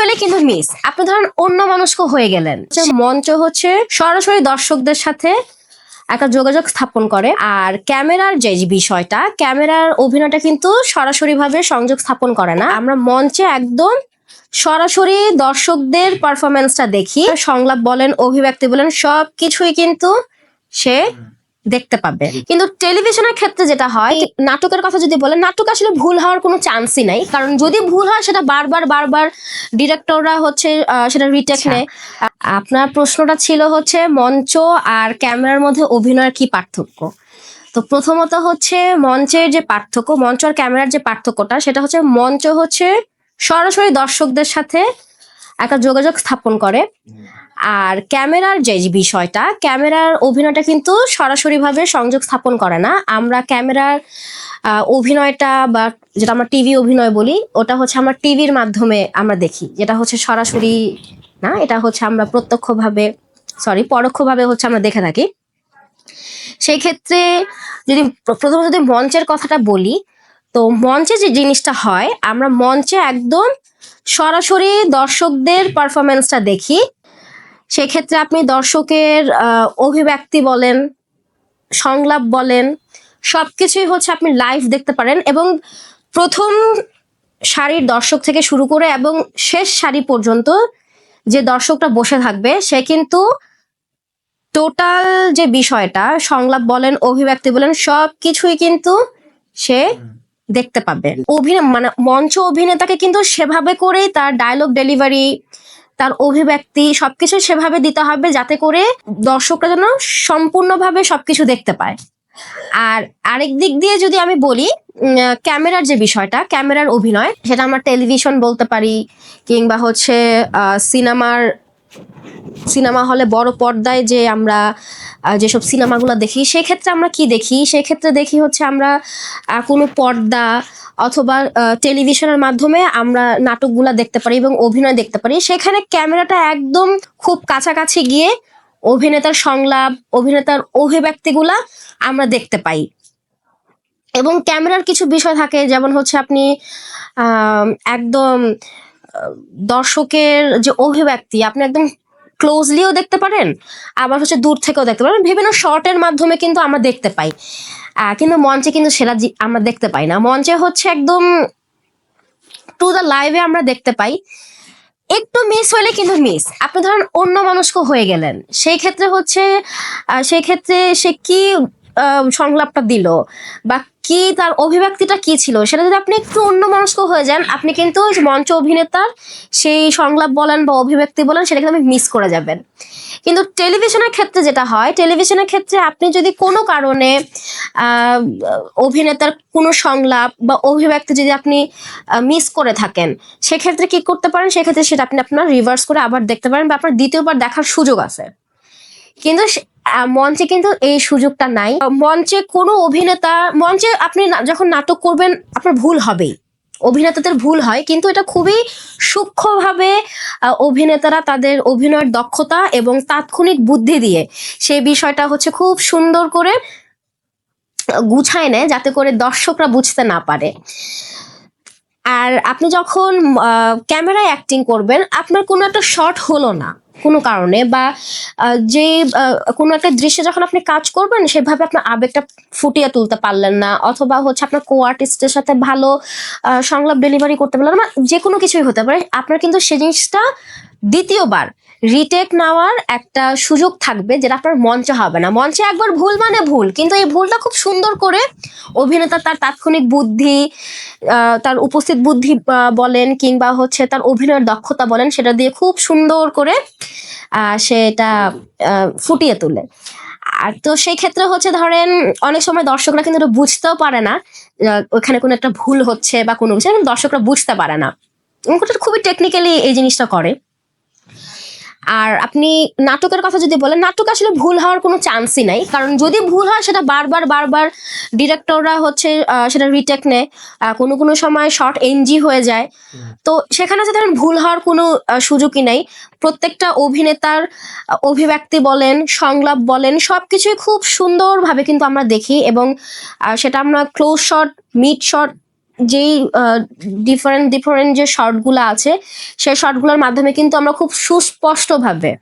হলে কিন্তু মিস আপনি ধরেন অন্য মানুষকে হয়ে গেলেন। মঞ্চ হচ্ছে সরাসরি দর্শকদের সাথে একটা যোগাযোগ স্থাপন করে। আর ক্যামেরার যে বিষয়টা, ক্যামেরার অভিনয়টা কিন্তু সরাসরি ভাবে সংযোগ স্থাপন করে না। আমরা মঞ্চে একদম সরাসরি দর্শকদের পারফরমেন্সটা দেখি। সংলাপ বলেন, অভিব্যক্তি বলেন সব কিছুই কিন্তু সে দেখতে পাবে। কিন্তু টেলিভিশনের ক্ষেত্রে যেটা হয় নাটকের কথা যদি বলেন নাটক আসলে ভুল হওয়ার কোনো চান্সই নাই। কারণ যদি ভুল হয় সেটা বারবার বারবার ডিরেক্টররা হচ্ছে আহ, সেটা রিটেক নেয়। আ- আপনার প্রশ্নটা ছিল হচ্ছে মঞ্চ আর ক্যামেরার মধ্যে অভিনয়ের কি পার্থক্য? তো প্রথমত হচ্ছে মঞ্চের যে পার্থক্য মঞ্চ আর ক্যামেরার যে পার্থক্যটা সেটা হচ্ছে মঞ্চ হচ্ছে সরাসরি দর্শকদের সাথে একটা যোগাযোগ স্থাপন করে। আর ক্যামেরার যে বিষয়টা, ক্যামেরার অভিনয়টা কিন্তু সরাসরি ভাবে সংযোগ স্থাপন করে না। আমরা ক্যামেরার অভিনয়টা বা যেটা আমরা টিভি অভিনয় বলি, ওটা হচ্ছে আমরা টিভির মাধ্যমে আমরা দেখি। যেটা হচ্ছে সরাসরি না, এটা হচ্ছে আমরা প্রত্যক্ষভাবে সরি পরোক্ষভাবে হচ্ছে আমরা দেখে থাকি। সেই ক্ষেত্রে যদি প্র- প্রথমে যদি মঞ্চের কথাটা বলি তো মঞ্চে যে জিনিসটা হয়, আমরা মঞ্চে একদম সরাসরি দর্শকদের পারফরমেন্সটা দেখি। সেক্ষেত্রে আপনি দর্শকের অভিব্যক্তি বলেন, সংলাপ বলেন সব কিছুই হচ্ছে আপনি লাইভ দেখতে পারেন এবং প্রথম সারির দর্শক থেকে শুরু করে এবং শেষ সারি পর্যন্ত যে দর্শকটা বসে থাকবে, সে কিন্তু টোটাল যে বিষয়টা, সংলাপ বলেন, অভিব্যক্তি বলেন সব কিছুই কিন্তু সে দেখতে পাবে। অভিনয় মানে মঞ্চ অভিনেতাকে কিন্তু সেভাবে করেই তার ডায়লগ ডেলিভারি তার অভিব্যক্তি সবকিছু সেভাবে দিতে হবে যাতে করে দর্শকরা যেন সম্পূর্ণভাবে সবকিছু দেখতে পায়। আর আরেক দিক দিয়ে যদি আমি বলি ক্যামেরার যে বিষয়টা ক্যামেরার অভিনয় সেটা আমরা টেলিভিশন বলতে পারি কিংবা হচ্ছে সিনেমার সিনেমা হলে বড় পর্দায় যে আমরা যেসব সিনেমাগুলো দেখি, সেক্ষেত্রে আমরা কি দেখি? সেক্ষেত্রে দেখি হচ্ছে আমরা কোনো পর্দা অথবা টেলিভিশনের মাধ্যমে আমরা নাটকগুলা দেখতে পারি এবং অভিনয় দেখতে পারি। সেখানে ক্যামেরাটা একদম খুব কাছাকাছি গিয়ে অভিনেতার সংলাপ, অভিনেতার অভিব্যক্তিগুলা আমরা দেখতে পাই। এবং ক্যামেরার কিছু বিষয় থাকে, যেমন হচ্ছে আপনি একদম দর্শকের যে অভিব্যক্তি, আপনি একদম ক্লোজলিও দেখতে পারেন, আবার হচ্ছে দূর থেকেও দেখতে পারেন। বিভিন্ন শর্টের মাধ্যমে কিন্তু আমরা দেখতে পাই। কিন্তু মঞ্চে কিন্তু সেটা আমরা দেখতে পাই না। মঞ্চে হচ্ছে একদম টু দ্য লাইভে আমরা দেখতে পাই। একটু মিস হলে কিন্তু মিস আপনি ধরেন অন্য মানুষকে হয়ে গেলেন। সেই ক্ষেত্রে হচ্ছে সেই ক্ষেত্রে সে কি সংলাপটা দিল। বা কি তার অভিব্যক্তিটা কি ছিল? সেটা যদি আপনি একটু অন্য মানুষকে হয়ে যান, আপনি কিন্তু মঞ্চ অভিনেতার সেই সংলাপ বলেন বা অভিব্যক্তি বলেন সেটা কিন্তু মিস করে যাবেন। কিন্তু টেলিভিশনের ক্ষেত্রে যেটা হয় টেলিভিশনের ক্ষেত্রে আপনি যদি কোনো কারণে অভিনেতার কোনো সংলাপ বা অভিব্যক্তি যদি আপনি মিস করে থাকেন, সেক্ষেত্রে কি করতে পারেন? সেক্ষেত্রে সেটা আপনি আপনার রিভার্স করে আবার দেখতে পারেন বা আপনার দ্বিতীয়বার দেখার সুযোগ আছে। কিন্তু মঞ্চে কিন্তু এই সুযোগটা নাই। মঞ্চে কোনো অভিনেতা, মঞ্চে আপনি যখন নাটক করবেন, আপনার ভুল হবেই। অভিনেতাদের ভুল হয়, কিন্তু এটা খুবই সূক্ষ্মভাবে অভিনেতারা তাদের অভিনয়ের দক্ষতা এবং তাৎক্ষণিক বুদ্ধি দিয়ে সেই বিষয়টা হচ্ছে খুব সুন্দর করে গুছায় নেয় যাতে করে দর্শকরা বুঝতে না পারে। আর আপনি যখন ক্যামেরায় অ্যাক্টিং করবেন, আপনার কোনো একটা শট হলো না, কোনো কারণে বা যে কোনো একটা দৃশ্যে যখন আপনি কাজ করবেন, সেভাবে আপনার আবেগটা ফুটিয়ে তুলতে পারলেন না, অথবা হচ্ছে আপনার কো আর্টিস্টের সাথে ভালো সংলাপ ডেলিভারি করতে পারলেন না যে কোনো কিছুই হতে পারে, আপনার কিন্তু সে জিনিসটা দ্বিতীয়বার রিটেক নেওয়ার একটা সুযোগ থাকবে যেটা আপনার মঞ্চে হবে না। মঞ্চে একবার ভুল মানে ভুল কিন্তু এই ভুলটা খুব সুন্দর করে অভিনেতা তার তাৎক্ষণিক বুদ্ধি তার উপস্থিত বুদ্ধি বলেন কিংবা হচ্ছে তার অভিনয়ের দক্ষতা বলেন সেটা দিয়ে খুব সুন্দর করে সেটা আহ, ফুটিয়ে তোলে। আর তো সেই ক্ষেত্রে হচ্ছে ধরেন অনেক সময় দর্শকরা কিন্তু এটা বুঝতেও পারে না ওখানে কোনো একটা ভুল হচ্ছে বা কোনো কিছু দর্শকরা বুঝতে পারে না। খুবই টেকনিক্যালি এই জিনিসটা করে। আর আপনি নাটকের কথা যদি বলেন নাটক আসলে ভুল হওয়ার কোনো চান্সই নাই। কারণ যদি ভুল হয় সেটা বারবার বারবার ডিরেক্টররা হচ্ছে সেটা রিটেক নেয়। কোনো কোনো সময় শর্ট এনজি হয়ে যায়। তো সেখানে যে ধরেন ভুল হওয়ার কোনো সুযোগই নেই। প্রত্যেকটা অভিনেতার অভিব্যক্তি বলেন সংলাপ বলেন সব কিছুই খুব সুন্দরভাবে কিন্তু আমরা দেখি এবং সেটা আমরা ক্লোজ শট মিড শট যেই ডিফারেন্ট ডিফারেন্ট যে শর্টগুলো আছে, সেই শর্টগুলোর মাধ্যমে কিন্তু আমরা খুব সুস্পষ্টভাবে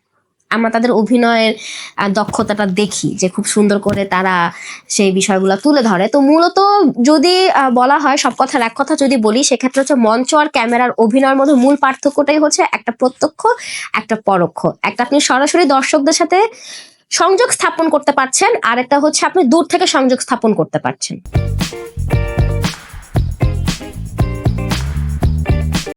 আমরা তাদের অভিনয়ের দক্ষতাটা দেখি, যে খুব সুন্দর করে তারা সেই বিষয়গুলো তুলে ধরে। তো মূলত যদি বলা হয় সব কথার এক কথা যদি বলি, সেক্ষেত্রে হচ্ছে মঞ্চ আর ক্যামেরার অভিনয়ের মধ্যে মূল পার্থক্যটাই হচ্ছে একটা প্রত্যক্ষ, একটা পরোক্ষ। একটা আপনি সরাসরি দর্শকদের সাথে সংযোগ স্থাপন করতে পারছেন আর একটা হচ্ছে আপনি দূর থেকে সংযোগ স্থাপন করতে পারছেন।